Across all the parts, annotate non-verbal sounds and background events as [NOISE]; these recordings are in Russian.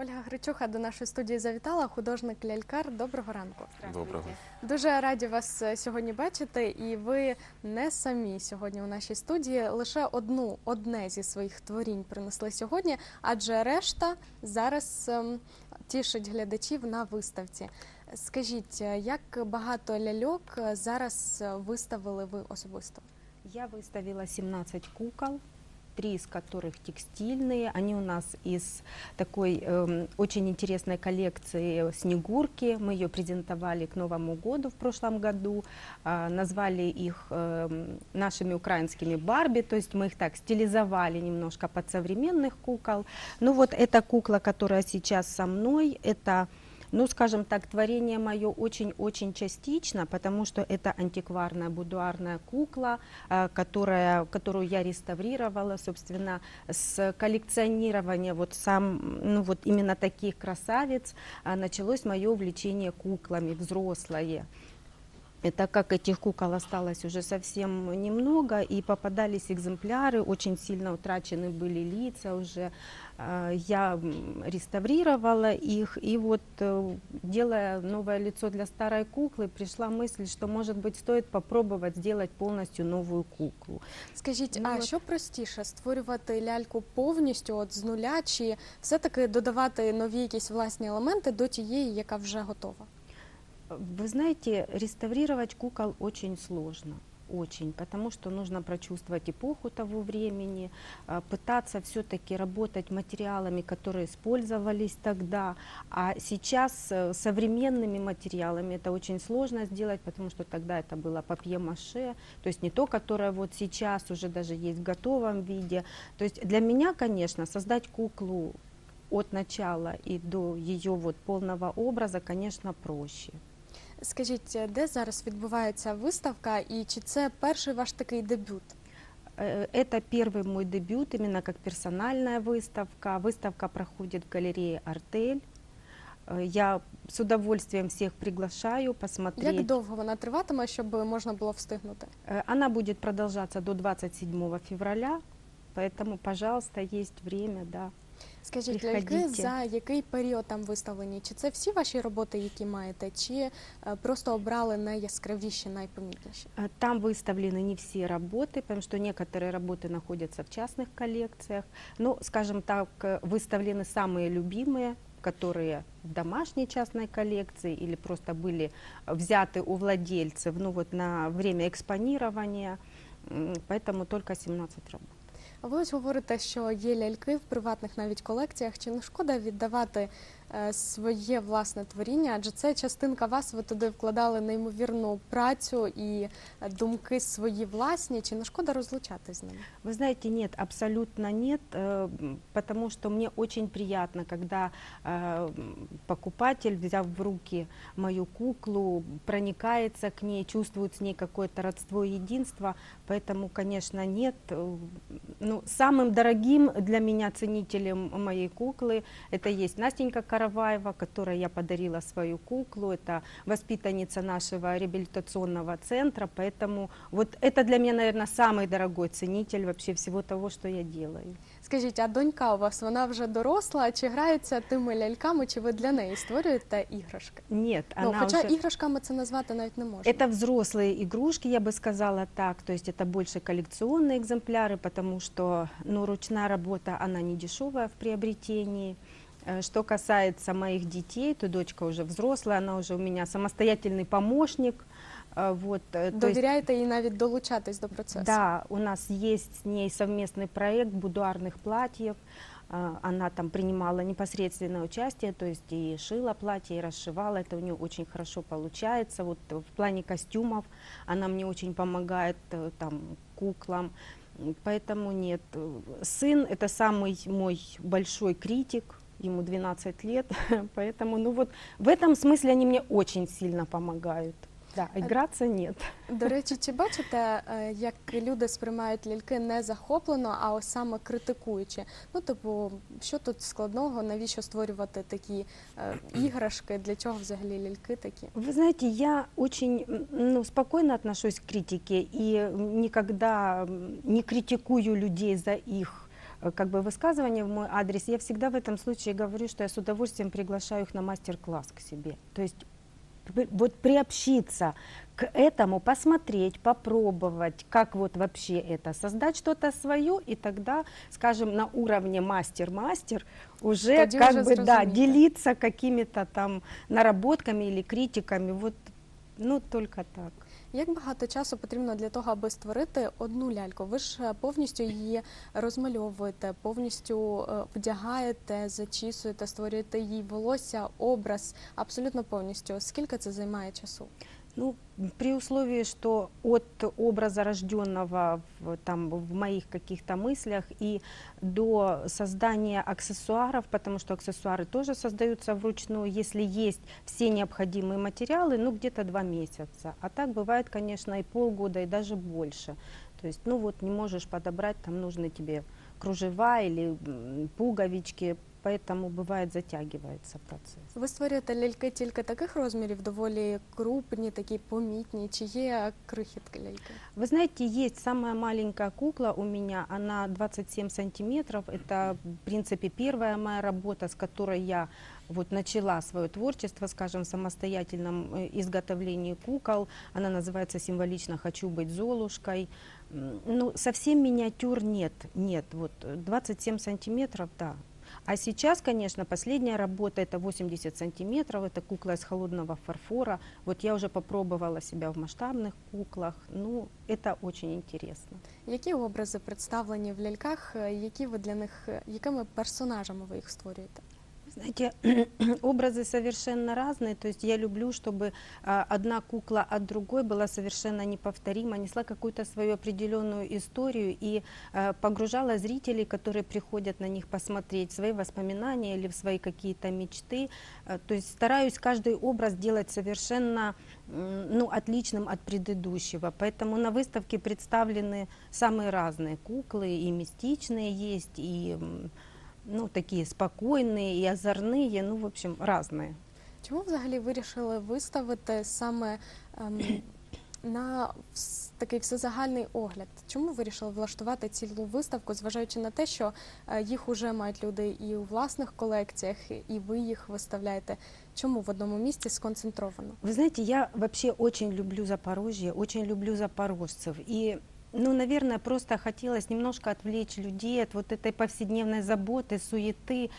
Ольга Гричуха до нашої студії завітала, художник лялькар. Доброго ранку. Доброго. Дуже раді вас е, сьогодні бачити, і ви не самі сьогодні у нашій студії. Лише одну одне зі своїх творінь принесли сьогодні, адже решта зараз ем, тішить глядачів на виставці. Скажіть, е, як багато ляльок е, зараз виставили ви особисто? Я выставила 17 кукол, три из которых текстильные. Они у нас из такой эм, очень интересной коллекции «Снегурки». Мы ее презентовали к Новому году в прошлом году. А, назвали их эм, нашими украинскими Барби, то есть мы их так стилизовали немножко под современных кукол. Ну вот эта кукла, которая сейчас со мной, это ну, скажем так, творение мое очень-очень частично, потому что это антикварная будуарная кукла, э, которая, которую я реставрировала, собственно, с коллекционирования вот сам, ну вот именно таких красавиц а, началось мое увлечение куклами взрослое. И так как этих кукол осталось уже совсем немного, и попадались экземпляры, очень сильно утрачены были лица уже, э, я м, реставрировала их, и вот э, делая новое лицо для старой куклы, пришла мысль, что, может быть, стоит попробовать сделать полностью новую куклу. Скажіть, Ну, а от- що простіше створювати ляльку повністю от з нуля, чи все-таки додавати нові якісь власні елементи до тієї, яка вже готова? Вы знаете, реставрировать кукол очень сложно. Очень, потому что нужно прочувствовать эпоху того времени, а, пытаться все-таки работать материалами, которые использовались тогда. А сейчас э, современными материалами это очень сложно сделать, потому что тогда это было папье-маше, то есть не то, которое вот сейчас уже даже есть в готовом виде. То есть для меня, конечно, создать куклу от начала и до ее вот полного образа, конечно, проще. Скажіть, де зараз відбувається виставка, і чи це перший ваш такий дебют? Э, Это первый мой дебют именно как персональная выставка. Выставка проходит в галерее «Артель». Э, Я с удовольствием всех приглашаю посмотреть. Як довго вона триватиме, щоб можна було встигнути? Э, Она будет продолжаться до 27 февраля, поэтому, пожалуйста, есть время, да. Скажіть, Приходіть. ляльки за який період там виставлені? Чи це всі ваші роботи, які маєте, чи е, просто обрали найяскравіші, найпомітніші? Э, Там выставлены не все работы, потому что некоторые работы находятся в частных коллекциях. Ну, скажем так, э, выставлены самые любимые, которые в домашней частной коллекции или просто были взяты у владельцев, ну вот на время экспонирования, М, поэтому только 17 работ. Ви ось говорите, що є ляльки в приватних навіть колекціях. Чи не шкода віддавати е, своє власне творіння? Адже це частинка вас, ви туди вкладали неймовірну працю і е, думки свої власні. Чи не шкода розлучати з ними? Вы знаете, нет, абсолютно нет, э, м, потому что мне очень приятно, когда э, м, покупатель, взяв в руки мою куклу, проникается к ней, чувствует с ней какое-то родство и единство, поэтому, конечно, нет. Э, Ну, самым дорогим для меня ценителем моей куклы это есть Настенька Караваева, которой я подарила свою куклу, это воспитанница нашего реабилитационного центра, поэтому вот это для меня, наверное, самый дорогой ценитель вообще всего того, что я делаю. Скажіть, а донька у вас вона вже доросла? Чи грається тими ляльками? Чи ви для неї створюєте іграшки? Нет, Ну, она хоча уже... іграшками це назвати навіть не можна. Это взрослые игрушки, я бы сказала так, то есть это больше коллекционные экземпляры, потому что ну, ручная работа, она не дешевая в приобретении. Э, Что касается моих детей, то дочка уже взрослая, она уже у меня самостоятельный помощник. Э, Вот, э, то есть Довіряєте їй навіть долучатись до процесу? Да, у нас есть с ней совместный проект будуарных платьев. А, Она там принимала непосредственное участие, то есть и шила платье, и расшивала. Это у нее очень хорошо получается. Вот в плане костюмов она мне очень помогает, э, там, куклам. М, Поэтому нет. Э, Сын – это самый мой большой критик, ему 12 лет, [LAUGHS] поэтому, ну вот, в этом смысле они мне очень сильно помогают. Да, играться нет. До речі, [LAUGHS] чи бачите, е, як люди сприймають ляльки не захоплено, а ось саме критикуючи? Ну, типу, що тут складного, навіщо створювати такі е, іграшки, для чого взагалі ляльки такі? Вы знаете, я очень м, ну, спокойно отношусь к критике и никогда м, не критикую людей за их э, Как бы высказывания в мой адрес, я всегда в этом случае говорю, что я с удовольствием приглашаю их на мастер-класс к себе. То есть вот приобщиться к этому, посмотреть, попробовать, как вот вообще это, создать что-то свое, и тогда, скажем, на уровне мастер-мастер уже Тоді как вже бы, да, делиться какими-то там наработками или критиками, вот, ну, только так. Як багато часу потрібно для того, аби створити одну ляльку? Ви ж е, повністю її розмальовуєте, повністю е, вдягаєте, зачісуєте, створюєте їй волосся, образ, абсолютно повністю. Скільки це займає часу? Ну, при условии, что от образа рожденного в, там, в моих каких-то мыслях и до создания аксессуаров, потому что аксессуары тоже создаются вручную, если есть все необходимые материалы, ну где-то два месяца. А так бывает, конечно, и полгода, и даже больше. То есть, ну вот не можешь подобрать, там нужны тебе кружева или пуговички, поэтому бывает затягивается процесс. Ви створюєте ляльки тільки таких розмірів, доволі крупні, такі помітні, чи є крихітки ляльки? Вы знаете, есть самая маленькая кукла у меня, она 27 сантиметров. Это, в принципе, первая моя работа, с которой я вот начала свое творчество, скажем, в самостоятельном э, изготовлении кукол. Она называется символично «Хочу быть Золушкой». М, Ну, совсем миниатюр нет, нет. Вот э, 27 сантиметров, да. А сейчас, конечно, последняя работа это 80 сантиметров, это кукла из холодного фарфора. Вот я уже попробовала себя в масштабных куклах. Ну, это очень интересно. Які образи представлені в ляльках? е, Які ви для них, е, якими персонажами ви їх створюєте? Знаете, [CLEARS THROAT] образы совершенно разные. То есть я люблю, чтобы а, одна кукла от другой была совершенно неповторима, несла какую-то свою определенную историю и а, погружала зрителей, которые приходят на них посмотреть свои воспоминания или в свои какие-то мечты. А, То есть стараюсь каждый образ делать совершенно ну, отличным от предыдущего. Поэтому на выставке представлены самые разные куклы, и мистичные есть, и ну, такие спокойные и озорные, ну, в общем, разные. Чому взагалі вирішили виставити саме ем, на вс- такий всезагальний огляд? Чому вирішили влаштувати цілу виставку, зважаючи на те, що е, їх уже мають люди і у власних колекціях, і ви їх виставляєте? Чому в одному місці сконцентровано? Вы знаете, я вообще очень люблю Запорожье, очень люблю запорожцев. И, Ну, наверное, просто хотелось немножко отвлечь людей от вот этой повседневной заботы, суеты.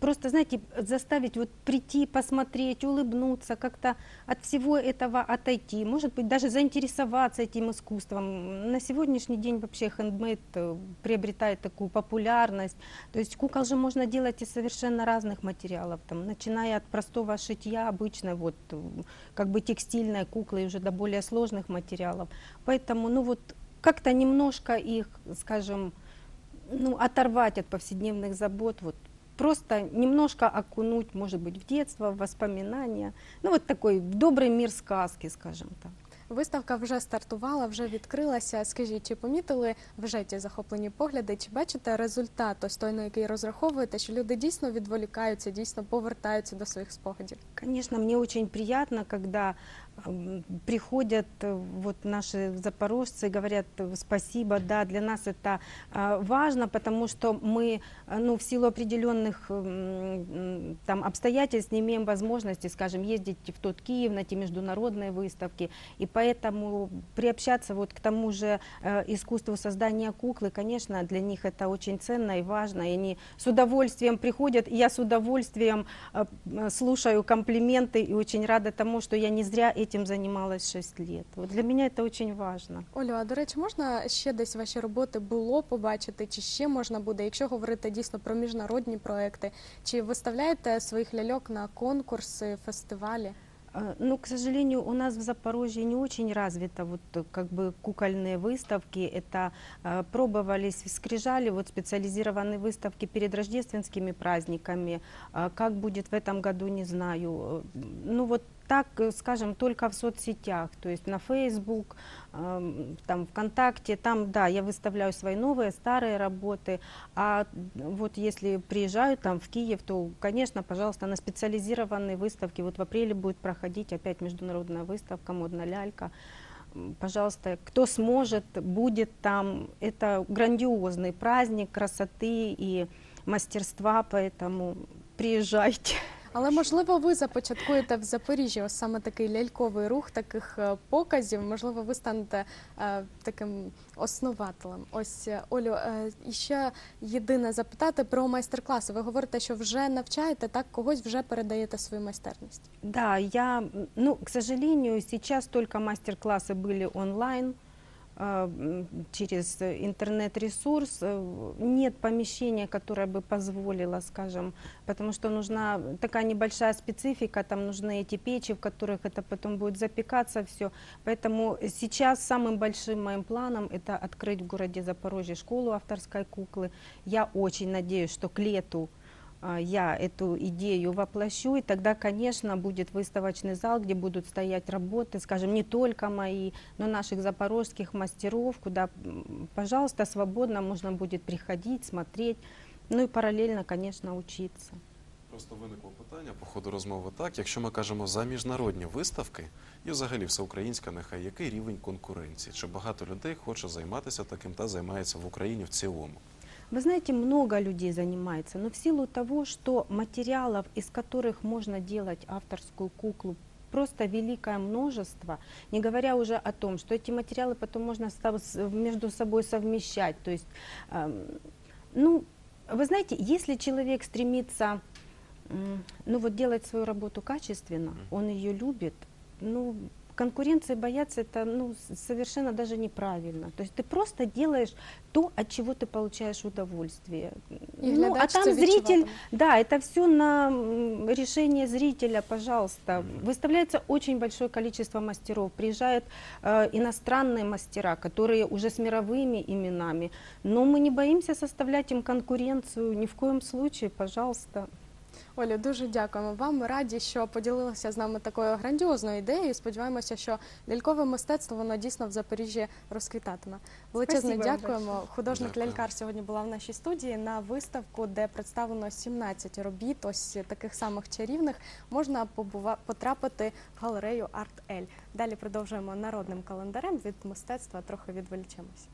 Просто, знаете, заставить вот прийти, посмотреть, улыбнуться, как-то от всего этого отойти. Может быть, даже заинтересоваться этим искусством. На сегодняшний день вообще хендмейд э, приобретает такую популярность. То есть кукол же можно делать из совершенно разных материалов, там, начиная от простого шитья, обычной вот э, как бы текстильной куклы уже до более сложных материалов. Поэтому, ну вот как-то немножко их, скажем, ну, оторвать от повседневных забот, вот просто немножко окунуть, может быть, в детство, в воспоминания. Ну, вот такой добрый мир сказки, скажем так. Виставка вже стартувала, вже відкрилася. Скажіть, чи помітили вже ті захоплені погляди? Чи бачите результат ось той, на який розраховуєте, що люди дійсно відволікаються, дійсно повертаються до своїх спогадів? Конечно, мне очень приятно, когда м, приходят э, вот наши запорожцы говорят э, спасибо, да, для нас это а, важно, потому что мы, а, ну, в силу определенных там обстоятельств не имеем возможности, скажем, ездить в тот Киев на те международные выставки, и поэтому приобщаться вот к тому же э, искусству создания куклы, конечно, для них это очень ценно и важно, и они с удовольствием приходят, и я с удовольствием э, слушаю комплименты и очень рада тому, что я не зря этим занималась 6 лет. Вот для меня это очень важно. Олю, а до речі, можна ще десь ваші роботи було побачити, чи ще можна буде, якщо говорити дійсно про міжнародні проекти, чи виставляєте своїх ляльок на конкурси, фестивалі? А, Ну, к сожалению, у нас в Запорожье не очень развито вот э, как бы кукольные выставки. Это а, пробовались в Скрижале, вот специализированные выставки перед рождественскими праздниками. А Как будет в этом году, не знаю. Э, Ну вот так, э, скажем, только в соцсетях, то есть на Facebook, ам, там ВКонтакте, там, да, я выставляю свои новые, старые работы, а вот если приезжаю там в Киев, то, конечно, пожалуйста, на специализированные выставки, вот в апреле будет проходить опять международная выставка «Модная лялька», пожалуйста, кто сможет, будет там. Это грандиозный праздник красоты и мастерства, поэтому приезжайте. Але можливо, ви започаткуєте в Запоріжжі ось саме такий ляльковий рух таких е, показів. Можливо, ви станете е, таким основателем. Ось е, Олю, е, і ще єдине запитати про майстер-класи. Ви говорите, що вже навчаєте, так когось вже передаєте свою майстерність. Да, я, м, ну, к сожалению, сейчас только мастер-классы были онлайн, э, м, Через э, интернет-ресурс. Э, Нет помещения, которое бы позволило, скажем, потому что нужна такая небольшая специфика, там нужны эти печи, в которых это потом будет запекаться все. Поэтому сейчас самым большим моим планом это открыть в городе Запорожье школу авторской куклы. Я очень надеюсь, что к лету а, я эту идею воплощу, и тогда, конечно, будет выставочный зал, где будут стоять работы, скажем, не только мои, но наших запорожских мастеров, куда, м, пожалуйста, свободно можно будет приходить, смотреть, ну и параллельно, конечно, учиться. Просто виникло питання по ходу розмови так. Якщо ми кажемо за міжнародні виставки і взагалі всеукраїнська, нехай який рівень конкуренції? Чи багато людей хоче займатися таким та займається в Україні в цілому? Вы знаете, много людей занимается, но в силу того, что материалов, из которых можно делать авторскую куклу, просто великое множество, не говоря уже о том, что эти материалы потом можно между собой совмещать. То есть, эм, ну, вы знаете, если человек стремится, ну вот делать свою работу качественно, он ее любит, ну, конкуренции бояться это ну, совершенно даже неправильно. То есть ты просто делаешь то, от чего ты получаешь удовольствие. І ну, а там зритель, да, это все на решение зрителя, пожалуйста. Выставляется очень большое количество мастеров. Приезжают э, иностранные мастера, которые уже с мировыми именами. Но мы не боимся составлять им конкуренцию. Ни в коем случае, пожалуйста. Олю, дуже дякуємо вам. Ми раді, що поділилися з нами такою грандіозною ідеєю. Сподіваємося, що лялькове мистецтво воно дійсно в Запоріжжі розквітатиме. Величезне Спасибо дякуємо. Художник Дякую. лялькар сьогодні була в нашій студії на виставку, де представлено 17 робіт, ось таких самих чарівних. Можна побува- потрапити в галерею Арт Ель. Далі продовжуємо народним календарем від мистецтва. Трохи відволічемось.